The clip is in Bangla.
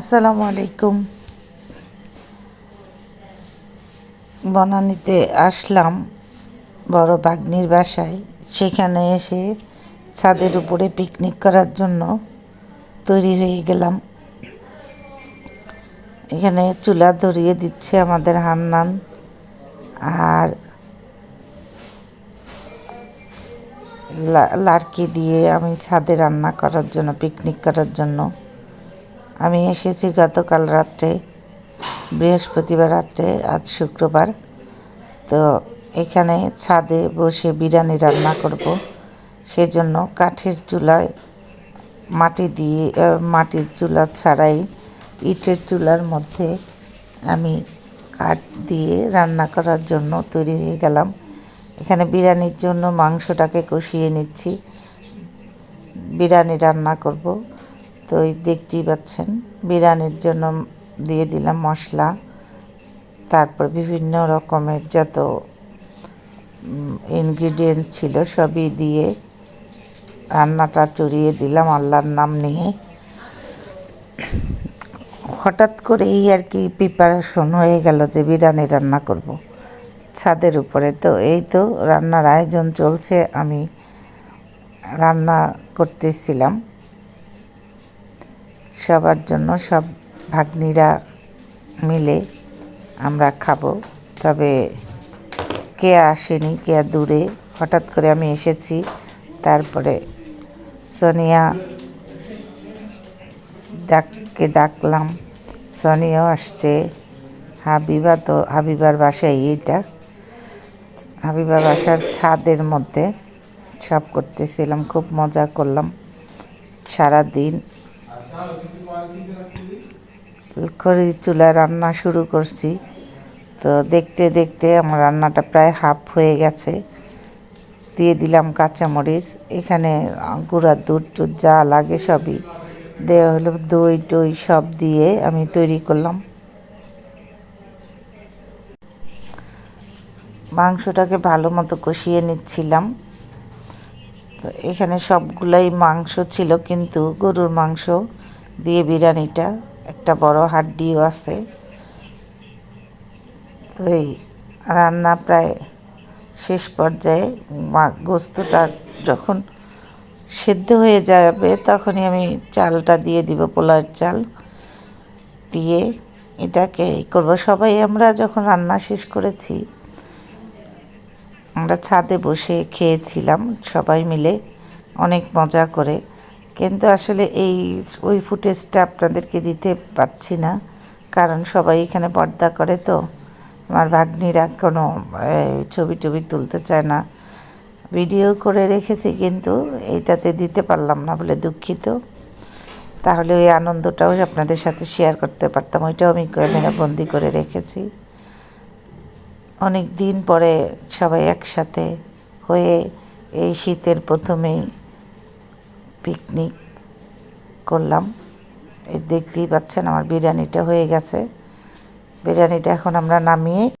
আসসালামু আলাইকুম বনানীতে আসলাম বড় বাগ্নির বাসায়। সেখানে এসে ছাদের উপরে পিকনিক করার জন্য তৈরি হয়ে গেলাম। এখানে চুলা ধরিয়ে দিচ্ছে আমাদের হান্নান। আর লাড়কি দিয়ে আমি ছাদে রান্না করার জন্য পিকনিক করার জন্য আমি এসেছি গতকাল রাত্রে, বৃহস্পতিবার রাত্রে, আজ শুক্রবার। তো এখানে ছাদে বসে বিরিয়ানি রান্না করব। সেজন্য কাঠের চুলায় মাটি দিয়ে মাটির চুলা ছাড়াই ইটের চুলার মধ্যে আমি কাঠ দিয়ে রান্না করার জন্য তৈরি হয়ে গেলাম। এখানে বিরিয়ানির জন্য মাংসটাকে কষিয়ে নিচ্ছি। বিরিয়ানি রান্না করব। তো এই দেখতেই পাচ্ছেন, বিরিয়ানির জন্য দিয়ে দিলাম মশলা, তারপর বিভিন্ন রকমের যত ইনগ্রিডিয়েন্টস ছিল সবই দিয়ে রান্নাটা চড়িয়ে দিলাম আল্লাহর নাম নিয়ে। হঠাৎ করেই আর কি প্রিপারেশন হয়ে গেল যে বিরিয়ানি রান্না করব। ছাদের উপরে তো, এই তো রান্নার আয়োজন চলছে, আমি রান্না করতেছিলাম। সবার জন্য সব ভাগ্নিরা মিলে আমরা খাব। তবে কে আসেনি, কে দূরে? হঠাৎ করে আমি এসেছি। তারপরে সোনিয়া ডাককে ডাকলাম, সোনিয়াও আসছে। হাবিবা তো, হাবিবার বাসায় এইটা। হাবিবা বাসার ছাদের মধ্যে সব করতেছিলাম, খুব মজা করলাম। সারা দিন খড়ির চুলায় রান্না শুরু করছি। তো দেখতে দেখতে আমার রান্নাটা প্রায় হাফ হয়ে গেছে। দিয়ে দিলাম কাঁচামরিচ। এখানে গুঁড়া দুধ টুধ যা লাগে সবই দেওয়া হলো। দই টই সব দিয়ে আমি তৈরি করলাম। মাংসটাকে ভালো মতো কষিয়ে নিচ্ছিলাম। তো এখানে সবগুলাই মাংস ছিল, কিন্তু গরুর মাংস দিয়ে বিরিয়ানিটা, একটা বড় হাড্ডিও আছে। তো এই রান্না প্রায় শেষ পর্যায়ে গোস্তটা যখন সেদ্ধ হয়ে যাবে তখনই আমি চালটা দিয়ে দিব, পোলাওয়ের চাল। দিয়ে এটাকে করব। সবাই আমরা যখন রান্না শেষ করেছি, আমরা ছাদে বসে খেয়েছিলাম সবাই মিলে অনেক মজা করে। কিন্তু আসলে এই ওই ফুটেজটা আপনাদেরকে দিতে পারছি না, কারণ সবাই এখানে পর্দা করে তো। আমার ভাগ্নিরা কোনো ছবি টবি তুলতে চায় না। ভিডিও করে রেখেছি কিন্তু এইটাতে দিতে পারলাম না বলে দুঃখিত। তাহলে ওই আনন্দটাও আপনাদের সাথে শেয়ার করতে পারতাম, ওইটাও আমি ক্যামেরা বন্দি করে রেখেছি। অনেক দিন পরে সবাই একসাথে হয়ে এই শীতের প্রথমেই পিকনিক করলাম। এই দেখতেই পাচ্ছেন আমার বিরিয়ানিটা হয়ে গেছে। বিরিয়ানিটা এখন আমরা নামিয়ে